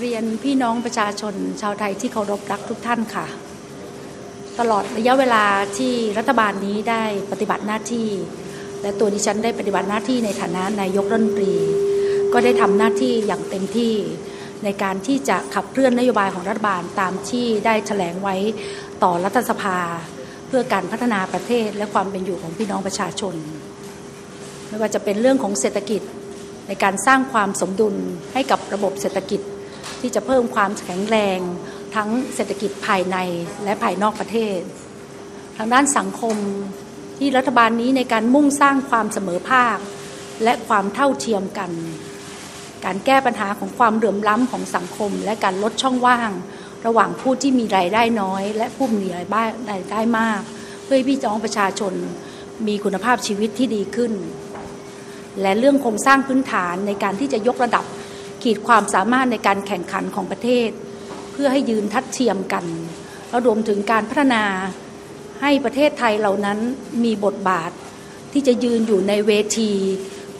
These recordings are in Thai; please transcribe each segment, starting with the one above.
เรียนพี่น้องประชาชนชาวไทยที่เคารพรักทุกท่านค่ะ ตลอดระยะเวลาที่รัฐบาลนี้ได้ปฏิบัติหน้าที่ และตัวดิฉันได้ปฏิบัติหน้าที่ในฐานะนายกรัฐมนตรี ก็ได้ทำหน้าที่อย่างเต็มที่ในการที่จะขับเคลื่อนนโยบายของรัฐบาลตามที่ได้แถลงไว้ต่อรัฐสภา เพื่อการพัฒนาประเทศและความเป็นอยู่ของพี่น้องประชาชน ไม่ว่าจะเป็นเรื่องของเศรษฐกิจในการสร้างความสมดุลให้กับระบบเศรษฐกิจ ที่จะเพิ่มความแข็งแรงทั้งเศรษฐกิจภายในและภายนอกประเทศ ทางด้านสังคมที่รัฐบาลนี้ในการมุ่งสร้างความเสมอภาค และความเท่าเทียมกัน การแก้ปัญหาของความเหลื่อมล้ำของสังคม และการลดช่องว่าง ระหว่างผู้ที่มีรายได้น้อย และผู้มีรายได้มาก เพื่อพี่น้องประชาชนมีคุณภาพชีวิตที่ดีขึ้น และเรื่องโครงสร้างพื้นฐานในการที่จะยกระดับ ขีดความสามารถในการแข่งขันของประเทศ เพื่อให้ยืนทัดเทียมกันแล้วรวมถึงการพัฒนาให้ประเทศไทยเหล่านั้นมีบทบาทที่จะยืนอยู่ในเวที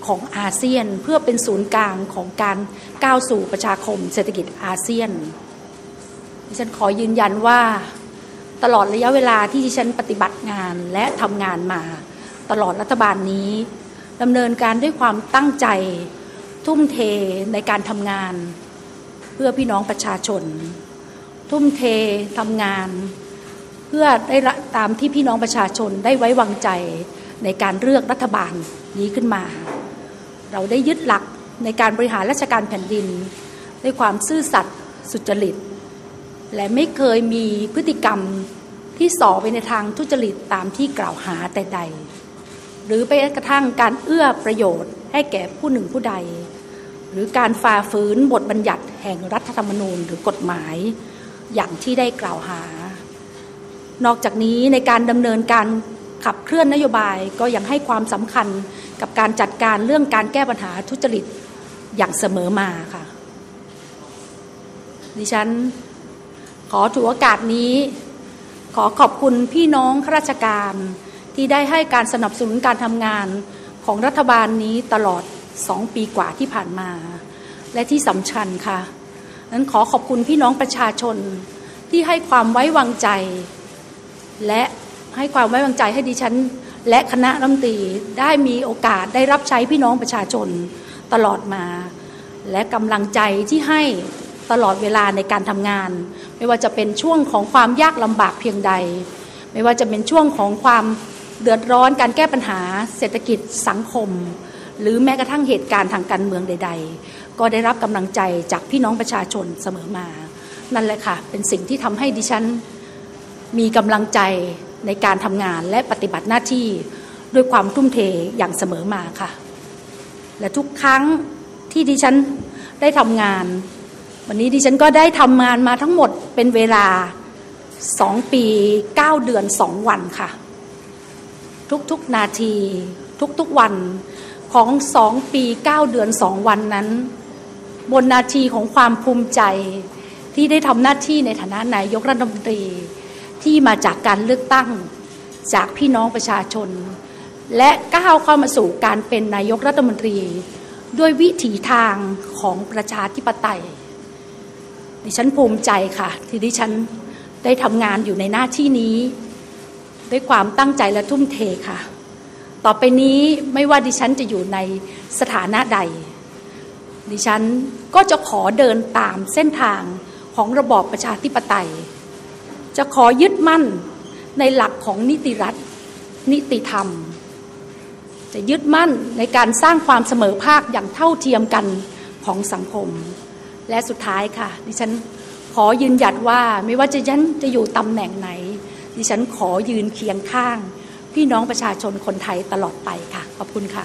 ของอาเซียนเพื่อเป็นศูนย์กลางของการก้าวสู่ประชาคมเศรษฐกิจอาเซียนดิฉันขอยืนยันว่าตลอดระยะเวลาที่ดิฉันปฏิบัติงานและทำงานมา ตลอดรัฐบาลนี้ดำเนินการด้วยความตั้งใจ ทุ่มเทในการทำงานเพื่อพี่น้องประชาชน ทุ่มเททำงาน เพื่อได้ตามที่พี่น้องประชาชนได้ไว้วางใจในการเลือกรัฐบาลนี้ขึ้นมา เราได้ยึดหลักในการบริหารราชการแผ่นดิน ด้วยความซื่อสัตย์สุจริต และไม่เคยมีพฤติกรรมที่ส่อไปในทางทุจริตตามที่กล่าวหาแต่ใด หรือไปกระทั่งการเอื้อประโยชน์ให้แก่ผู้หนึ่งผู้ใด หรือการฝ่าฝืนบทบัญญัติแห่งรัฐธรรมนูญหรือกฎหมายอย่างที่ได้กล่าวหา นอกจากนี้ในการดำเนินการขับเคลื่อนนโยบายก็ยังให้ความสำคัญกับการจัดการเรื่องการแก้ปัญหาทุจริตอย่างเสมอมาค่ะ ดิฉันขอถือโอกาสนี้ ขอขอบคุณพี่น้องข้าราชการที่ได้ให้การสนับสนุนการทำงานของรัฐบาลนี้ตลอด สองปีกว่าที่ผ่านมา และที่สำคัญค่ะนั้นขอขอบคุณพี่น้องประชาชนที่ให้ความไว้วางใจ และให้ความไว้วางใจให้ดิฉัน และคณะรัฐมนตรีได้มีโอกาสได้รับใช้พี่น้องประชาชนตลอดมา และกำลังใจที่ให้ตลอดเวลาในการทำงาน ไม่ว่าจะเป็นช่วงของความยากลำบากเพียงใด ไม่ว่าจะเป็นช่วงของความเดือดร้อนการแก้ปัญหาเศรษฐกิจสังคม หรือแม้กระทั่งเหตุการณ์ทางการเมืองใด ๆ ก็ได้รับกำลังใจจากพี่น้องประชาชนเสมอมา นั่นแหละค่ะ เป็นสิ่งที่ทำให้ดิฉันมีกำลังใจในการทำงานและปฏิบัติหน้าที่ด้วยความทุ่มเทอย่างเสมอมาค่ะ และทุกครั้งที่ดิฉันได้ทำงาน วันนี้ดิฉันก็ได้ทำงานมาทั้งหมดเป็นเวลาสองปีเก้าเดือนสองวันค่ะ ทุกๆนาทีทุกๆวัน ของสองปีเก้าเดือนสองวันนั้น บนนาทีของความภูมิใจที่ได้ทำหน้าที่ในฐานะนายกรัฐมนตรีที่มาจากการเลือกตั้งจากพี่น้องประชาชน และก้าวเข้ามาสู่การเป็นนายกรัฐมนตรี ด้วยวิถีทางของประชาธิปไตย ดิฉันภูมิใจค่ะ ที่ดิฉันได้ทำงานอยู่ในหน้าที่นี้ ด้วยความตั้งใจและทุ่มเทค่ะ ต่อไปนี้ไม่ว่าดิฉันจะอยู่ในสถานะใด ดิฉันก็จะขอเดินตามเส้นทางของระบอบประชาธิปไตย จะขอยึดมั่นในหลักของนิติรัฐ นิติธรรม จะยึดมั่นในการสร้างความเสมอภาคอย่างเท่าเทียมกันของสังคม และสุดท้ายค่ะ ดิฉันขอยืนหยัดว่าไม่ว่าจะยันจะอยู่ตำแหน่งไหน ดิฉันขอยืนเคียงข้าง พี่น้องประชาชนคนไทยตลอดไปค่ะ ขอบคุณค่ะ